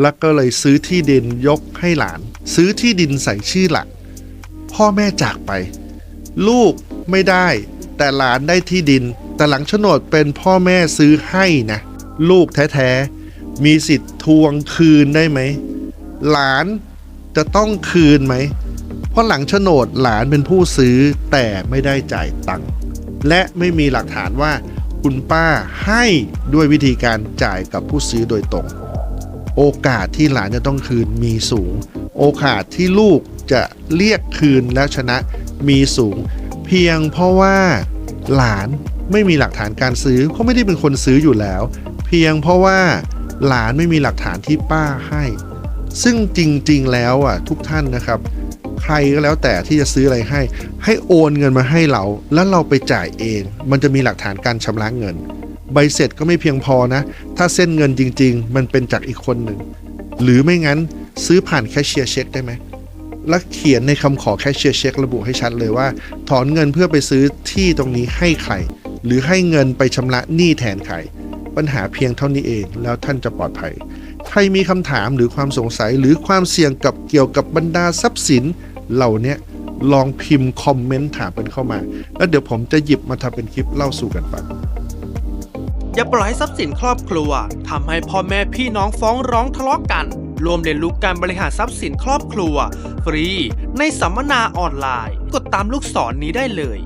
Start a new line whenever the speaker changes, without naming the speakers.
แล้วก็เลยซื้อที่ดินยกให้หลาน ซื้อที่ดินใส่ชื่อหลานพ่อแม่จากไป ลูกไม่ได้ แต่หลานได้ที่ดิน แต่หลังโฉนดเป็นพ่อแม่ซื้อให้นะ ลูกแท้ๆ มีสิทธิ์ทวงคืนได้ไหม หลานจะต้องคืนไหม เพราะหลังโฉนดหลานเป็นผู้ซื้อแต่ไม่ได้จ่ายตังค์และไม่มีหลักฐานว่าคุณป้าให้ด้วยวิธีการจ่ายกับผู้ซื้อโดยตรง โอกาสที่หลานจะต้องคืนมีสูง โอกาสที่ลูกจะเรียกคืนแล้วชนะมีสูง เพียงเพราะว่าหลานไม่มีหลักฐานการซื้อเขาไม่ได้เป็นคนซื้ออยู่แล้ว เพียงเพราะว่าหลานไม่มีหลักฐานที่ป้าให้ ซึ่งจริงๆแล้วอะทุกท่านนะครับ ใครก็แล้วแต่ที่จะซื้ออะไรให้ ให้โอนเงินมาให้เรา แล้วเราไปจ่ายเอง มันจะมีหลักฐานการชำระเงิน ใบเสร็จก็ไม่เพียงพอนะ ถ้าเส้นเงินจริง ๆ มันเป็นจากอีกคนหนึ่ง หรือไม่งั้นซื้อผ่านแคชเชียร์เช็คได้ไหมแล้วเขียนในคำขอแคชเชียร์เช็คระบุให้ชัดเลยว่า ถอนเงินเพื่อไปซื้อที่ตรงนี้ให้ใคร หรือให้เงินไปชำระหนี้แทนใคร ปัญหาเพียงเท่านี้เองแล้วท่านจะปลอดภัย ใครมีคำถามหรือความสงสัยหรือความเสี่ยงกับเกี่ยวกับบรรดาทรัพย์สิน เหล่านี้ลองพิมพ์คอมเมนต์ถามกันเข้ามา แล้วเดี๋ยวผมจะหยิบมาทำเป็นคลิปเล่าสู่กันฟัง
อย่าปล่อยให้ทรัพย์สินครอบครัวทำให้พ่อแม่พี่น้องฟ้องร้องทะเลาะกัน รวมเรียนรู้การบริหารทรัพย์สินครอบครัว ฟรี ในสัมมนาออนไลน์ กดตามลูกศรนนี้ได้เลย